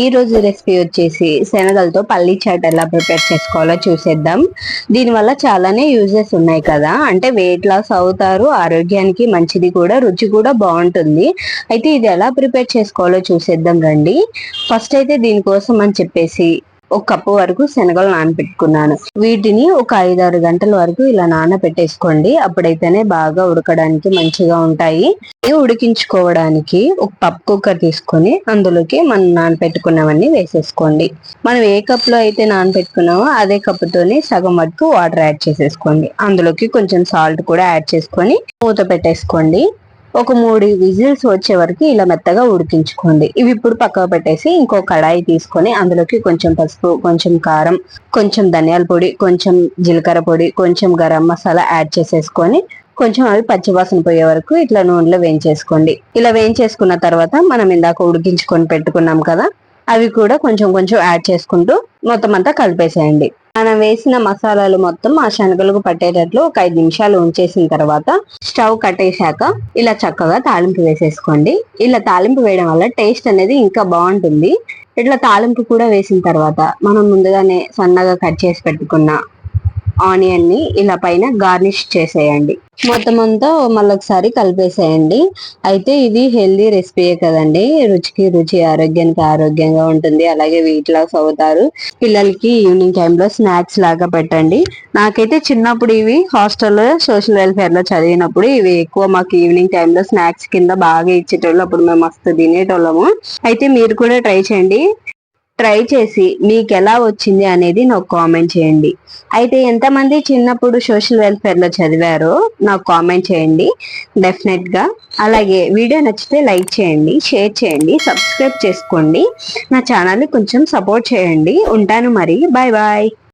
ఈ రోజు రెసిపీ వచ్చేసి శనగలతో పల్లీ చాట్ ఎలా ప్రిపేర్ చేసుకోవాలో చూసేద్దాం. దీనివల్ల చాలానే యూజెస్ ఉన్నాయి కదా. అంటే వెయిట్ లాస్ అవుతారు ఆరోగ్యానికి మంచిది కూడా రుచి కూడా బాగుంటుంది. అయితే ఇది ఎలా ప్రిపేర్ చేసుకోవాలో చూసేద్దాం రండి. ఫస్ట్ అయితే దీనికోసం అని చెప్పేసి ఒక కప్పు వరకు శనగలు నానబెట్టుకున్నాను. వీటిని ఒక ఐదారు గంటల వరకు ఇలా నానబెట్టేసుకోండి. అప్పుడైతేనే బాగా ఉడకడానికి మంచిగా ఉంటాయి. ఉడికించుకోవడానికి ఒక పప్పు కుక్కర్ తీసుకొని అందులోకి మనం నానబెట్టుకున్నవన్నీ వేసేసుకోండి. మనం ఏ కప్లో అయితే నానబెట్టుకున్నామో అదే కప్పుతోనే సగం వరకు వాటర్ యాడ్ చేసేసుకోండి. అందులోకి కొంచెం సాల్ట్ కూడా యాడ్ చేసుకొని మూత పెట్టేసుకోండి. ఒక మూడు విజిల్స్ వచ్చే వరకు ఇలా మెత్తగా ఉడికించుకోండి. ఇవి ఇప్పుడు పక్కకు పెట్టేసి ఇంకో కడాయి తీసుకొని అందులోకి కొంచెం పసుపు కొంచెం కారం కొంచెం ధనియాల పొడి కొంచెం జీలకర్ర పొడి కొంచెం గరం మసాలా యాడ్ చేసేసుకొని కొంచెం అవి పచ్చివాసన పోయే వరకు ఇట్లా నూనెలో వేయించేసుకోండి. ఇలా వేయించేసుకున్న తర్వాత మనం ఇందాక ఉడికించుకొని పెట్టుకున్నాం కదా అవి కూడా కొంచెం కొంచెం యాడ్ చేసుకుంటూ మొత్తం అంతా కలిపేసేయండి. మనం వేసిన మసాలాలు మొత్తం ఆ శనగలకు పట్టేటట్లు ఒక ఐదు నిమిషాలు ఉంచేసిన తర్వాత స్టవ్ కట్టేశాక ఇలా చక్కగా తాలింపు వేసేసుకోండి. ఇలా తాలింపు వేయడం వల్ల టేస్ట్ అనేది ఇంకా బాగుంటుంది. ఇట్లా తాలింపు కూడా వేసిన తర్వాత మనం ముందుగానే సన్నగా కట్ చేసి పెట్టుకున్న ఆనియన్ని ఇలా పైన గార్నిష్ చేసేయండి. మొత్తం అంతా మళ్ళొకసారి కలిపేసేయండి. అయితే ఇది హెల్దీ రెసిపీయే కదండి. రుచికి రుచి ఆరోగ్యానికి ఆరోగ్యంగా ఉంటుంది. అలాగే వెయిట్ లాస్ అవుతారు. పిల్లలకి ఈవినింగ్ టైంలో స్నాక్స్ లాగా పెట్టండి. నాకైతే చిన్నప్పుడు ఇవి హాస్టల్లో సోషల్ వెల్ఫేర్లో చదివినప్పుడు ఇవి ఎక్కువ మాకు ఈవినింగ్ టైంలో స్నాక్స్ కింద బాగా ఇచ్చేటోళ్ళు. అప్పుడు మేము మస్తు తినేటోళ్ళము. అయితే మీరు కూడా ట్రై చేయండి. ట్రై చేసి మీకు ఎలా వచ్చింది అనేది నాకు కామెంట్ చేయండి. అయితే ఎంతమంది చిన్నప్పుడు సోషల్ వెల్ఫేర్లో చదివారో నాకు కామెంట్ చేయండి. డెఫినెట్గా అలాగే వీడియో నచ్చితే లైక్ చేయండి షేర్ చేయండి సబ్స్క్రైబ్ చేసుకోండి. నా ఛానల్ని కొంచెం సపోర్ట్ చేయండి. ఉంటాను మరి. Bye bye